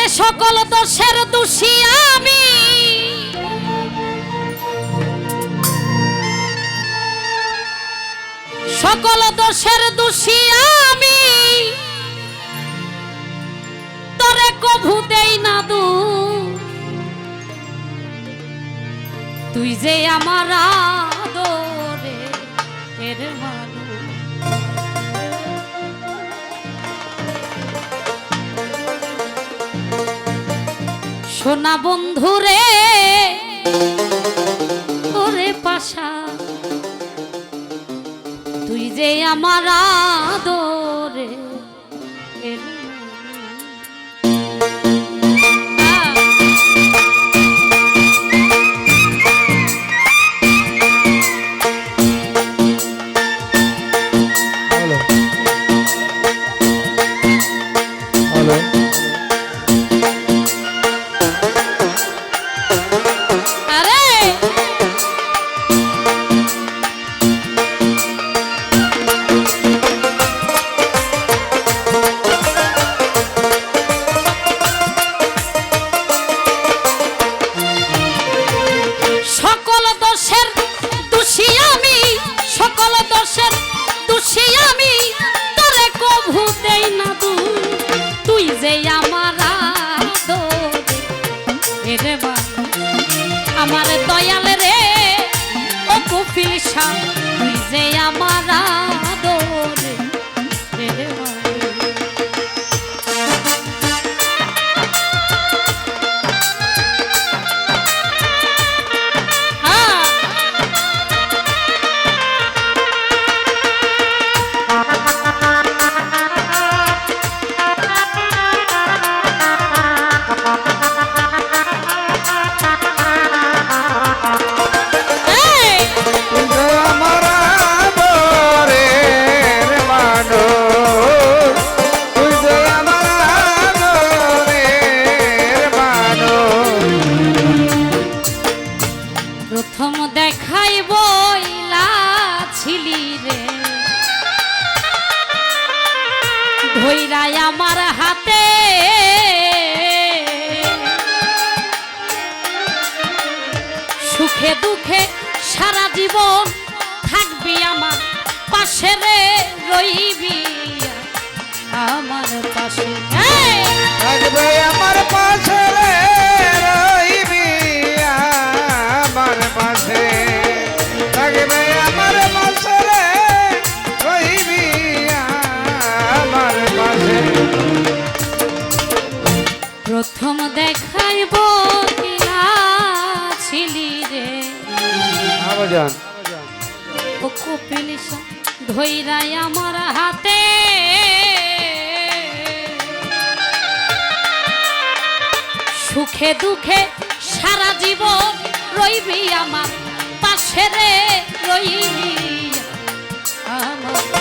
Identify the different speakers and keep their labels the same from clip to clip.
Speaker 1: ওরে সকল দোষের দোষী আমি। সকল দোষের দোষী আমি। তরে কভু দেই না দু। তুই যে আমার আদরে এর মানুষ। সোনা বন্ধুরে ওরে পাশা তুই যে আমার আদরে 唱。ধৈরাই আমার হাতে। সুখে দুঃখে সারা জীবন থাকবি আমার পাশে রে, রইবি আমার পাশে।
Speaker 2: থাকবে আমার পাশে রে
Speaker 1: ধৈরাই আমার হাতে। সুখে দুঃখে সারা জীবন রইবি আমার পাশে রে রইবি আমার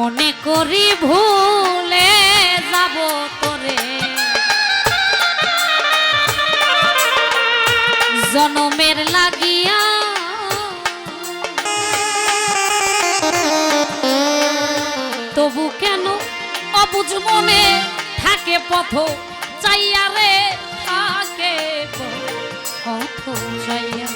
Speaker 1: মনে করি ভুলে যাব তোরে। জনমের লাগিয়া তবু কেন অবুঝ মনে থাকে পথ? চাইয়া রে থাকে পথ চাইয়া।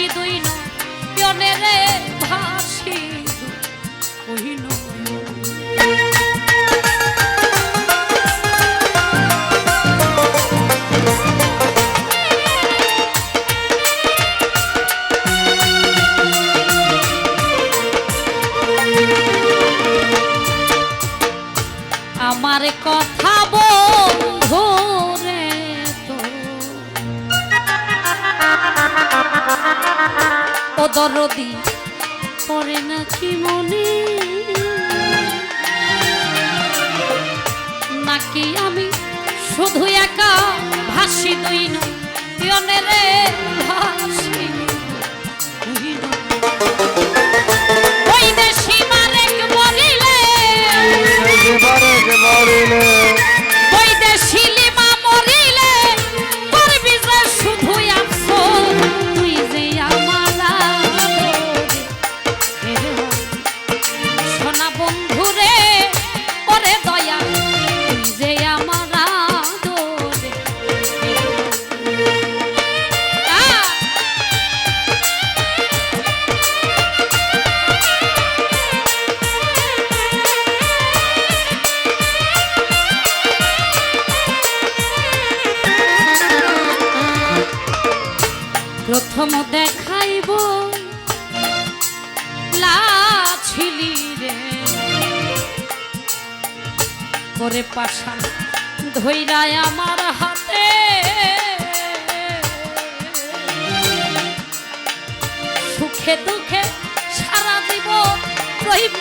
Speaker 1: ভাসি দুই নয়নে ভাসি আমার কথা বল দরদি করে নাকি মনে? নাকি আমি শুধু একা ভাসি দুই নয় রে ভাই ওরে পাশান ধৈরায় আমার হাতে। সুখে দুঃখে সারা দিব রহিম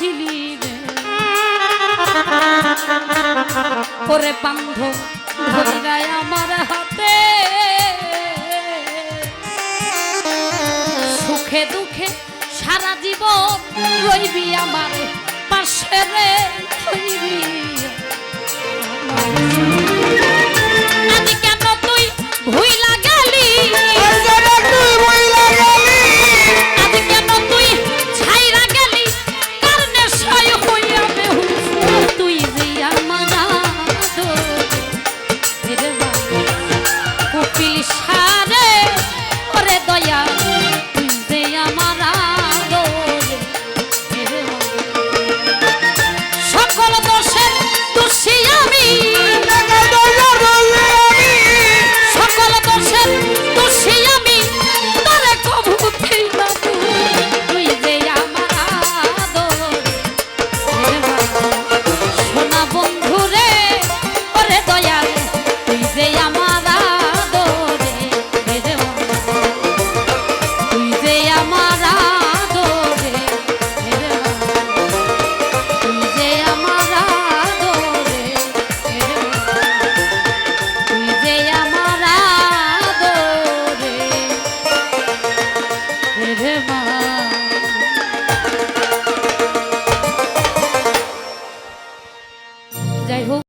Speaker 1: লাছিলি রে। করে বান্ধ, ধরিরায় আমার হাতে। সুখে দুঃখে সারা জীবন রইবি আমার পাশে রে। রইবি